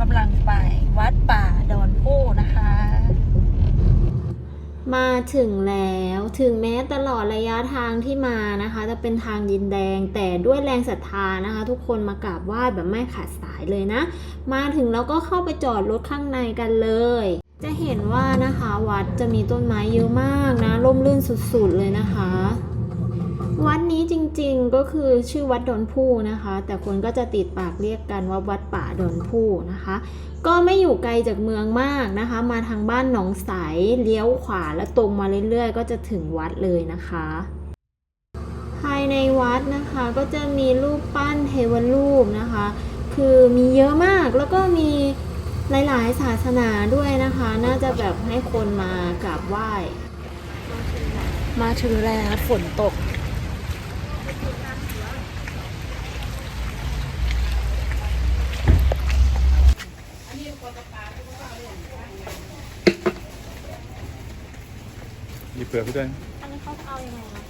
กำลังไปวัดป่าดอนโพนะคะ มาถึงแล้วถึงแม้ตลอดระยะทางที่มานะคะ จะเป็นทางดินแดงแต่ด้วยแรงศรัทธานะคะ ทุกคนมากราบไหว้แบบไม่ขาดสายเลยนะ มาถึงแล้วก็เข้าไปจอดรถข้างในกันเลยจะเห็นว่านะคะวัดจะมีต้นไม้เยอะมากนะร่มรื่นสุดๆเลยนะคะ ริงๆก็คือชื่อวัดดอนผู้นะคะ แต่คนก็จะติดปากเรียกกันว่าวัดป่าดอนผู้นะคะ ก็ไม่อยู่ไกลจากเมืองมากนะคะ มาทางบ้านหนองใสเลี้ยวขวาแล้วตรงมาเรื่อยๆ ก็จะถึงวัดเลยนะคะ ภายในวัดนะคะก็จะมีรูปปั้นเทวรูปนะคะ คือมีเยอะมากแล้วก็มีหลายๆศาสนาด้วยนะคะ น่าจะแบบให้คนมากราบไหว้ มาถึงแล้วฝนตก มีเปลือกพี่ด้วยอันนี้เขาเอายังไงคะ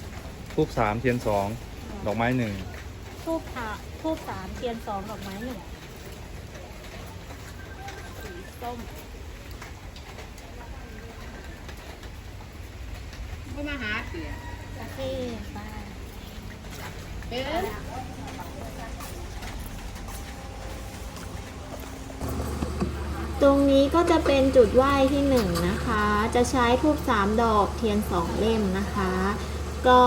ทูบสามเทียนสองดอกไม้หนึ่งทูบค่ะทูบสามเทียนสองดอกไม้หนึ่งสีส้มไม่มาหาเสียโอเคไปเป็น รงนี้ก็จะเป็นจุดไหว้ที่หนึ่งนะคะ จะใช้ทูบสามดอกเทียนสองเล่มนะคะ ก็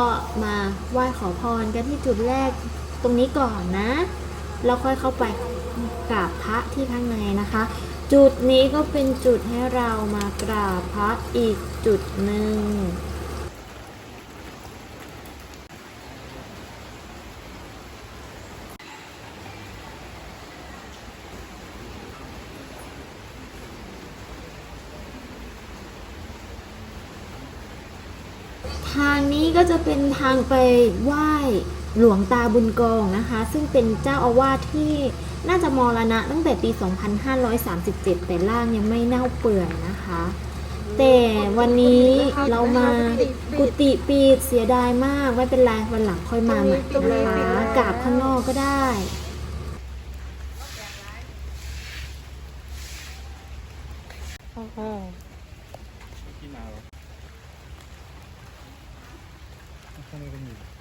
มาไหว้ขอพรกันที่จุดแรกตรงนี้ก่อนนะแล้วค่อยเข้าไปกราบพระที่ข้างในนะคะ จุดนี้ก็เป็นจุดให้เรามากราบพระอีกจุดหนึ่ง ทางนี้ก็จะเป็นทางไปไหว้หลวงตาบุญกองนะคะ ซึ่งเป็นเจ้าอาวาสที่น่าจะมรณะตั้งแต่ปี 2537 แต่ร่างยังไม่เน่าเปื่อยนะคะ แต่วันนี้เรามากุฏิปีดเสียดายมากไม่เป็นไรวันหลังค่อยมาใหม่นะคะกราบข้างนอกก็ได้โอ้โห ที่มาหร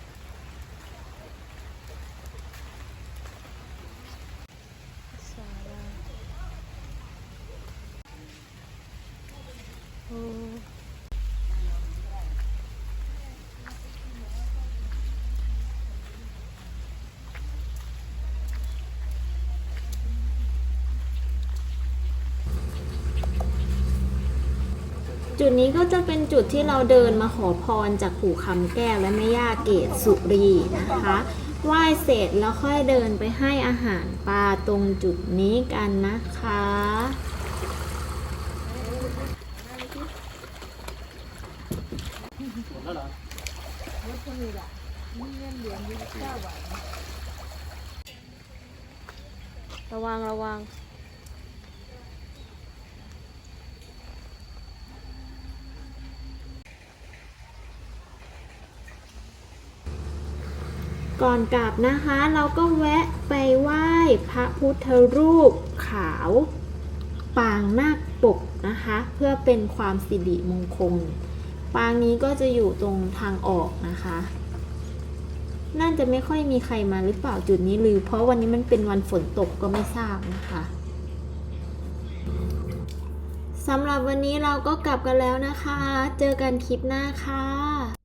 จุดนี้ก็จะเป็นจุดที่เราเดินมาขอพรจากปู่คำแก้วและแม่ย่าเกศสุรีนะคะไหว้เสร็จแล้วค่อยเดินไปให้อาหารปลาตรงจุดนี้กันนะคะ ระวังระวัง ก่อนกลับนะคะ เราก็แวะไปไหว้พระพุทธรูปขาว ปางนาคปกนะคะ เพื่อเป็นความสิริมงคล ปางนี้ก็จะอยู่ตรงทางออกนะคะน่าจะไม่ค่อยมีใครมาหรือเปล่าจุดนี้หรือ เพราะวันนี้มันเป็นวันฝนตกก็ไม่ทราบนะคะสำหรับวันนี้เราก็กลับกันแล้วนะคะ เจอกันคลิปหน้าค่ะ